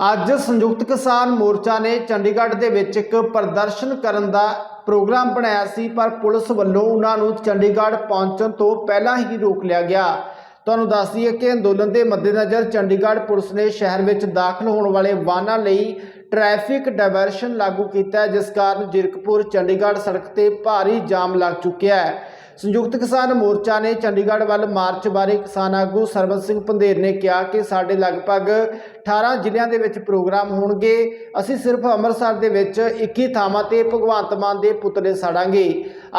ਅੱਜ ਸੰਯੁਕਤ ਕਿਸਾਨ ਮੋਰਚਾ ਨੇ ਚੰਡੀਗੜ੍ਹ ਦੇ ਵਿੱਚ ਇੱਕ ਪ੍ਰਦਰਸ਼ਨ ਕਰਨ ਦਾ ਪ੍ਰੋਗਰਾਮ ਬਣਾਇਆ ਸੀ, ਪਰ ਪੁਲਿਸ ਵੱਲੋਂ ਉਹਨਾਂ ਨੂੰ ਚੰਡੀਗੜ੍ਹ ਪਹੁੰਚਣ ਤੋਂ ਪਹਿਲਾਂ ਹੀ ਰੋਕ ਲਿਆ ਗਿਆ। ਤੁਹਾਨੂੰ ਦੱਸ ਦਈਏ ਕਿ ਅੰਦੋਲਨ ਦੇ ਮੱਦੇਨਜ਼ਰ ਚੰਡੀਗੜ੍ਹ ਪੁਲਿਸ ਨੇ ਸ਼ਹਿਰ ਵਿੱਚ ਦਾਖਲ ਹੋਣ ਵਾਲੇ ਵਾਹਨਾਂ ਲਈ ਟ੍ਰੈਫਿਕ ਡਾਇਵਰਸ਼ਨ ਲਾਗੂ ਕੀਤਾ ਜਿਸ ਕਾਰਨ ਜਿਰਕਪੁਰ, ਚੰਡੀਗੜ੍ਹ ਸੜਕ ਤੇ ਭਾਰੀ ਜਾਮ ਲੱਗ ਚੁੱਕਿਆ ਹੈ। ਸੰਯੁਕਤ ਕਿਸਾਨ ਮੋਰਚਾ ਨੇ ਚੰਡੀਗੜ੍ਹ ਵੱਲ ਮਾਰਚ ਬਾਰੇ ਕਿਸਾਨ ਆਗੂ ਸਰਬਤ ਸਿੰਘ ਪੰਧੇਰ ਨੇ ਕਿਹਾ ਕਿ ਸਾਡੇ ਲਗਭਗ 18 ਜ਼ਿਲ੍ਹਿਆਂ ਦੇ ਵਿੱਚ ਪ੍ਰੋਗਰਾਮ ਹੋਣਗੇ। ਅਸੀਂ ਸਿਰਫ ਅੰਮ੍ਰਿਤਸਰ ਦੇ ਵਿੱਚ 21 ਥਾਵਾਂ ਤੇ ਭਗਵੰਤ ਮਾਨ ਦੇ ਪੁਤਲੇ ਸਾੜਾਂਗੇ।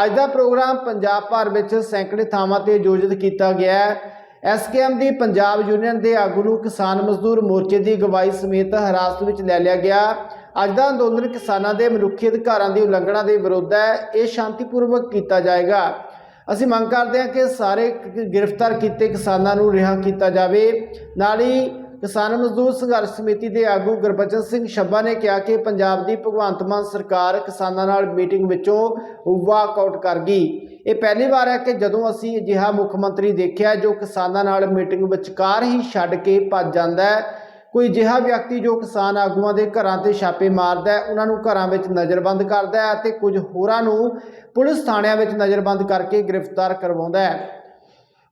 ਅੱਜ ਦਾ ਪ੍ਰੋਗਰਾਮ ਪੰਜਾਬ ਭਰ ਵਿੱਚ ਸੈਂਕੜੇ ਥਾਵਾਂ ਤੇ ਆਯੋਜਿਤ ਕੀਤਾ ਗਿਆ ਹੈ। ਐਸਕੇਐਮ ਦੀ ਪੰਜਾਬ ਯੂਨੀਅਨ ਦੇ ਆਗੂ ਨੂੰ ਕਿਸਾਨ ਮਜ਼ਦੂਰ ਮੋਰਚੇ ਦੀ ਅਗਵਾਈ ਸਮੇਤ ਹਿਰਾਸਤ ਵਿੱਚ ਲੈ ਲਿਆ ਗਿਆ। ਅੱਜ ਦਾ ਅੰਦੋਲਨ ਕਿਸਾਨਾਂ ਦੇ ਮਨੁੱਖੀ ਅਧਿਕਾਰਾਂ ਦੀ ਉਲੰਘਣਾ ਦੇ ਵਿਰੁੱਧ ਹੈ। ਇਹ ਸ਼ਾਂਤੀਪੂਰਵਕ ਕੀਤਾ ਜਾਏਗਾ। ਅਸੀਂ ਮੰਗ ਕਰਦੇ ਹਾਂ ਕਿ ਸਾਰੇ ਗ੍ਰਿਫਤਾਰ ਕੀਤੇ ਕਿਸਾਨਾਂ ਨੂੰ ਰਿਹਾ ਕੀਤਾ ਜਾਵੇ। ਨਾਲ ਹੀ ਕਿਸਾਨ ਮਜ਼ਦੂਰ ਸੰਘਰਸ਼ ਸਮਿਤੀ ਦੇ ਆਗੂ ਗੁਰਬਚਨ ਸਿੰਘ ਛੱਬਾ ਨੇ ਕਿਹਾ ਕਿ ਪੰਜਾਬ ਦੀ ਭਗਵੰਤ ਮਾਨ ਸਰਕਾਰ ਕਿਸਾਨਾਂ ਨਾਲ ਮੀਟਿੰਗ ਵਿੱਚੋਂ ਵਾਕਆਊਟ ਕਰ ਗਈ। ਇਹ ਪਹਿਲੀ ਵਾਰ ਹੈ ਕਿ ਜਦੋਂ ਅਸੀਂ ਅਜਿਹਾ ਮੁੱਖ ਮੰਤਰੀ ਦੇਖਿਆ ਜੋ ਕਿਸਾਨਾਂ ਨਾਲ ਮੀਟਿੰਗ ਵਿਚਕਾਰ ਹੀ ਛੱਡ ਕੇ ਭੱਜ ਜਾਂਦਾ ਹੈ, ਕੋਈ ਅਜਿਹਾ ਵਿਅਕਤੀ ਜੋ ਕਿਸਾਨ ਆਗੂਆਂ ਦੇ ਘਰਾਂ ਤੇ ਛਾਪੇ ਮਾਰਦਾ ਹੈ, ਉਹਨਾਂ ਨੂੰ ਘਰਾਂ ਵਿੱਚ ਨਜ਼ਰਬੰਦ ਕਰਦਾ ਹੈ ਅਤੇ ਕੁਝ ਹੋਰਾਂ ਨੂੰ ਪੁਲਿਸ ਥਾਣਿਆਂ ਵਿੱਚ ਨਜ਼ਰਬੰਦ ਕਰਕੇ ਗ੍ਰਿਫਤਾਰ ਕਰਵਾਉਂਦਾ ਹੈ।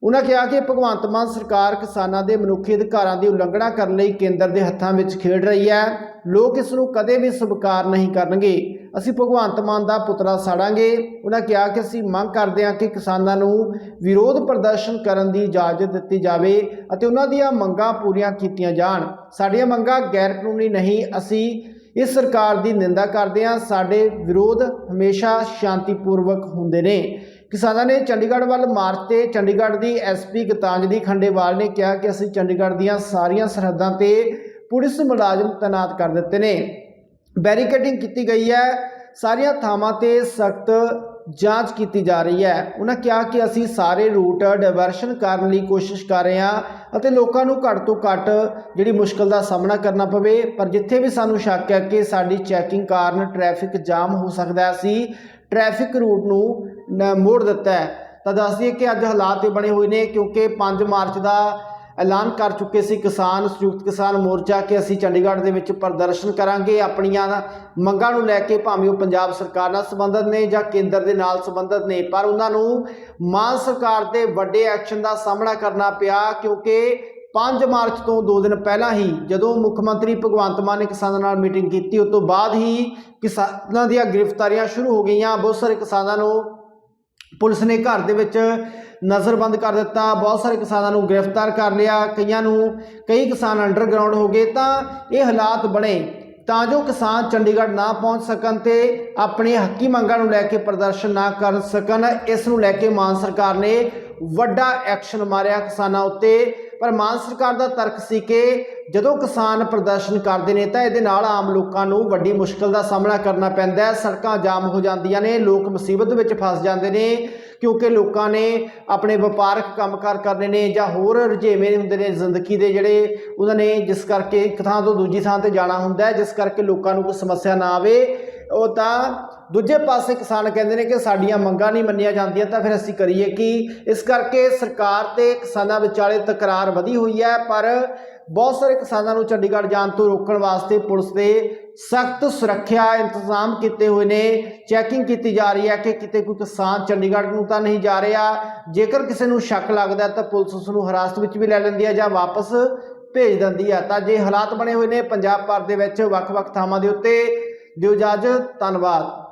ਉਹਨਾਂ ਕਿਹਾ ਕਿ ਭਗਵੰਤ ਮਾਨ ਸਰਕਾਰ ਕਿਸਾਨਾਂ ਦੇ ਮਨੁੱਖੀ ਅਧਿਕਾਰਾਂ ਦੀ ਉਲੰਘਣਾ ਕਰਨ ਲਈ ਕੇਂਦਰ ਦੇ ਹੱਥਾਂ ਵਿੱਚ ਖੇਡ ਰਹੀ ਹੈ। ਲੋਕ ਇਸ ਨੂੰ ਕਦੇ ਵੀ ਸਵੀਕਾਰ ਨਹੀਂ ਕਰਨਗੇ। ਅਸੀਂ ਭਗਵੰਤ ਮਾਨ ਦਾ ਪੁਤਲਾ ਸਾੜਾਂਗੇ। ਉਹਨਾਂ ਕਿਹਾ ਕਿ ਅਸੀਂ ਮੰਗ ਕਰਦੇ ਹਾਂ ਕਿ ਕਿਸਾਨਾਂ ਨੂੰ ਵਿਰੋਧ ਪ੍ਰਦਰਸ਼ਨ ਕਰਨ ਦੀ ਇਜਾਜ਼ਤ ਦਿੱਤੀ ਜਾਵੇ ਅਤੇ ਉਹਨਾਂ ਦੀਆਂ ਮੰਗਾਂ ਪੂਰੀਆਂ ਕੀਤੀਆਂ ਜਾਣ। ਸਾਡੀਆਂ ਮੰਗਾਂ ਗੈਰ ਕਾਨੂੰਨੀ ਨਹੀਂ, ਅਸੀਂ ਇਸ ਸਰਕਾਰ ਦੀ ਨਿੰਦਾ ਕਰਦੇ ਹਾਂ। ਸਾਡੇ ਵਿਰੋਧ ਹਮੇਸ਼ਾ ਸ਼ਾਂਤੀਪੂਰਵਕ ਹੁੰਦੇ ਨੇ। ਕਿਸਾਨਾਂ ਨੇ ਚੰਡੀਗੜ੍ਹ ਵੱਲ ਮਾਰਚ ਤੇ ਚੰਡੀਗੜ੍ਹ ਦੀ ਐਸਪੀ ਗਤਾਂਜਲੀ ਖੰਡੇਵਾਲ ਨੇ ਕਿਹਾ ਕਿ ਅਸੀਂ ਚੰਡੀਗੜ੍ਹ ਦੀਆਂ ਸਾਰੀਆਂ ਸਰਹੱਦਾਂ ਤੇ ਪੁਲਿਸ ਮੁਲਾਜ਼ਮ ਤੈਨਾਤ ਕਰ ਦਿੱਤੇ ਨੇ। ਬੈਰੀਕੇਡਿੰਗ ਕੀਤੀ ਗਈ ਹੈ। ਸਾਰੀਆਂ ਥਾਵਾਂ ਤੇ ਸਖਤ ਜਾਂਚ ਕੀਤੀ ਜਾ ਰਹੀ ਹੈ। ਉਹਨਾਂ ਕਿਹਾ ਕਿ ਅਸੀਂ ਸਾਰੇ ਰੂਟ ਡਾਇਵਰਸ਼ਨ ਕਰਨ ਲਈ ਕੋਸ਼ਿਸ਼ ਕਰ ਰਹੇ ਹਾਂ ਅਤੇ ਲੋਕਾਂ ਨੂੰ ਘੱਟ ਤੋਂ ਘੱਟ ਜਿਹੜੀ ਮੁਸ਼ਕਲ ਦਾ ਸਾਹਮਣਾ ਕਰਨਾ ਪਵੇ। ਪਰ ਜਿੱਥੇ ਵੀ ਸਾਨੂੰ ਸ਼ੱਕ ਹੈ ਕਿ ਸਾਡੀ ਚੈਕਿੰਗ ਕਾਰਨ ਟ੍ਰੈਫਿਕ ਜਾਮ ਹੋ ਸਕਦਾ ਸੀ ਅਸੀਂ ਟ੍ਰੈਫਿਕ ਰੂਟ ਨੂੰ ਮੋੜ ਦਿੱਤਾ ਹੈ। ਤਾਂ ਦੱਸ ਦਈਏ ਕਿ ਅੱਜ ਹਾਲਾਤ ਇਹ ਬਣੇ ਹੋਏ ਨੇ ਕਿਉਂਕਿ 5 ਮਾਰਚ ਦਾ ਐਲਾਨ ਕਰ ਚੁੱਕੇ ਸੀ ਕਿਸਾਨ ਸੰਯੁਕਤ ਕਿਸਾਨ ਮੋਰਚਾ ਕਿ ਅਸੀਂ ਚੰਡੀਗੜ੍ਹ ਦੇ ਵਿੱਚ ਪ੍ਰਦਰਸ਼ਨ ਕਰਾਂਗੇ। ਆਪਣੀਆਂ ਮੰਗਾਂ ਨੂੰ ਲੈ ਕੇ ਭਾਵੇਂ ਉਹ ਪੰਜਾਬ ਸਰਕਾਰ ਨਾਲ ਸੰਬੰਧਿਤ ਨੇ ਜਾਂ ਕੇਂਦਰ ਦੇ ਨਾਲ ਸੰਬੰਧਿਤ ਨੇ, ਪਰ ਉਹਨਾਂ ਨੂੰ ਮਾਨ ਸਰਕਾਰ ਦੇ ਵੱਡੇ ਐਕਸ਼ਨ ਦਾ ਸਾਹਮਣਾ ਕਰਨਾ ਪਿਆ ਕਿਉਂਕਿ 5 ਮਾਰਚ ਤੋਂ 2 ਦਿਨ ਪਹਿਲਾਂ ਹੀ ਜਦੋਂ ਮੁੱਖ ਮੰਤਰੀ ਭਗਵੰਤ ਮਾਨ ਨੇ ਕਿਸਾਨਾਂ ਨਾਲ ਮੀਟਿੰਗ ਕੀਤੀ, ਉਸ ਤੋਂ ਬਾਅਦ ਹੀ ਕਿਸਾਨਾਂ ਦੀਆਂ ਗ੍ਰਿਫਤਾਰੀਆਂ ਸ਼ੁਰੂ ਹੋ ਗਈਆਂ। ਬਹੁਤ ਸਾਰੇ ਕਿਸਾਨਾਂ ਨੂੰ ਪੁਲਿਸ ਨੇ ਘਰ ਦੇ ਵਿੱਚ ਨਜ਼ਰਬੰਦ ਕਰ ਦਿੱਤਾ। ਬਹੁਤ ਸਾਰੇ ਕਿਸਾਨਾਂ ਨੂੰ ਗ੍ਰਿਫਤਾਰ ਕਰ ਲਿਆ। ਕਈਆਂ ਨੂੰ, ਕਈ ਕਿਸਾਨ ਅੰਡਰਗਰਾਉਂਡ ਹੋ ਗਏ। ਤਾਂ ਇਹ ਹਾਲਾਤ ਬਣੇ ਤਾਂ ਜੋ ਕਿਸਾਨ ਚੰਡੀਗੜ੍ਹ ਨਾ ਪਹੁੰਚ ਸਕਣ ਤੇ ਆਪਣੇ ਹੱਕੀ ਮੰਗਾਂ ਨੂੰ ਲੈ ਕੇ ਪ੍ਰਦਰਸ਼ਨ ਨਾ ਕਰ ਸਕਣ। ਇਸ ਨੂੰ ਲੈ ਕੇ ਮਾਨ ਸਰਕਾਰ ਨੇ ਵੱਡਾ ਐਕਸ਼ਨ ਮਾਰਿਆ ਕਿਸਾਨਾਂ ਉੱਤੇ। ਪਰ ਮਾਨ ਸਰਕਾਰ ਦਾ ਤਰਕ ਸੀ ਕਿ ਜਦੋਂ ਕਿਸਾਨ ਪ੍ਰਦਰਸ਼ਨ ਕਰਦੇ ਨੇ ਤਾਂ ਇਹਦੇ ਨਾਲ ਆਮ ਲੋਕਾਂ ਨੂੰ ਵੱਡੀ ਮੁਸ਼ਕਲ ਦਾ ਸਾਹਮਣਾ ਕਰਨਾ ਪੈਂਦਾ ਹੈ। ਸੜਕਾਂ ਜਾਮ ਹੋ ਜਾਂਦੀਆਂ ਨੇ, ਲੋਕ ਮੁਸੀਬਤ ਵਿੱਚ ਫਸ ਜਾਂਦੇ ਨੇ ਕਿਉਂਕਿ ਲੋਕਾਂ ਨੇ ਆਪਣੇ ਵਪਾਰਕ ਕੰਮਕਾਰ ਕਰਨੇ ਨੇ ਜਾਂ ਹੋਰ ਰੁਝੇਵੇਂ ਹੁੰਦੇ ਨੇ ਜ਼ਿੰਦਗੀ ਦੇ ਜਿਹੜੇ ਉਹਨਾਂ ਨੇ ਜਿਸ ਕਰਕੇ ਇੱਕ ਥਾਂ ਤੋਂ ਦੂਜੀ ਥਾਂ ਤੇ ਜਾਣਾ ਹੁੰਦਾ ਹੈ, ਜਿਸ ਕਰਕੇ ਲੋਕਾਂ ਨੂੰ ਕੋਈ ਸਮੱਸਿਆ ਨਾ ਆਵੇ। ਉਹ ਤਾਂ ਦੂਜੇ ਪਾਸੇ ਕਿਸਾਨ ਕਹਿੰਦੇ ਨੇ ਕਿ ਸਾਡੀਆਂ ਮੰਗਾਂ ਨਹੀਂ ਮੰਨੀਆਂ ਜਾਂਦੀਆਂ, ਤਾਂ ਫਿਰ ਅਸੀਂ ਕਰੀਏ ਕੀ? ਇਸ ਕਰਕੇ ਸਰਕਾਰ ਤੇ ਕਿਸਾਨਾਂ ਵਿਚਾਲੇ ਤਕਰਾਰ ਵਧੀ ਹੋਈ ਹੈ, ਪਰ ਬਹੁਤ ਸਾਰੇ ਕਿਸਾਨਾਂ ਨੂੰ ਚੰਡੀਗੜ੍ਹ ਜਾਣ ਤੋਂ ਰੋਕਣ ਵਾਸਤੇ ਪੁਲਿਸ ਦੇ ਸਖਤ ਸੁਰੱਖਿਆ ਇੰਤਜ਼ਾਮ ਕੀਤੇ ਹੋਏ ਨੇ। ਚੈਕਿੰਗ ਕੀਤੀ ਜਾ ਰਹੀ ਹੈ ਕਿ ਕਿਤੇ ਕੋਈ ਕਿਸਾਨ ਚੰਡੀਗੜ੍ਹ ਨੂੰ ਤਾਂ ਨਹੀਂ ਜਾ ਰਿਹਾ। ਜੇਕਰ ਕਿਸੇ ਨੂੰ ਸ਼ੱਕ ਲੱਗਦਾ ਤਾਂ ਪੁਲਿਸ ਉਸ ਨੂੰ ਹਿਰਾਸਤ ਵਿੱਚ ਵੀ ਲੈ ਲੈਂਦੀ ਹੈ ਜਾਂ ਵਾਪਸ ਭੇਜ ਦਿੰਦੀ ਹੈ। ਤਾਂ ਜੇ ਹਾਲਾਤ ਬਣੇ ਹੋਏ ਨੇ, ਪੰਜਾਬ ਭਰ ਦੇ ਵਿੱਚ ਵੱਖ-ਵੱਖ ਥਾਵਾਂ ਦੇ ਉੱਤੇ ਦਿਓ ਇਜਾਜ਼ਤ ਧੰਨਵਾਦ।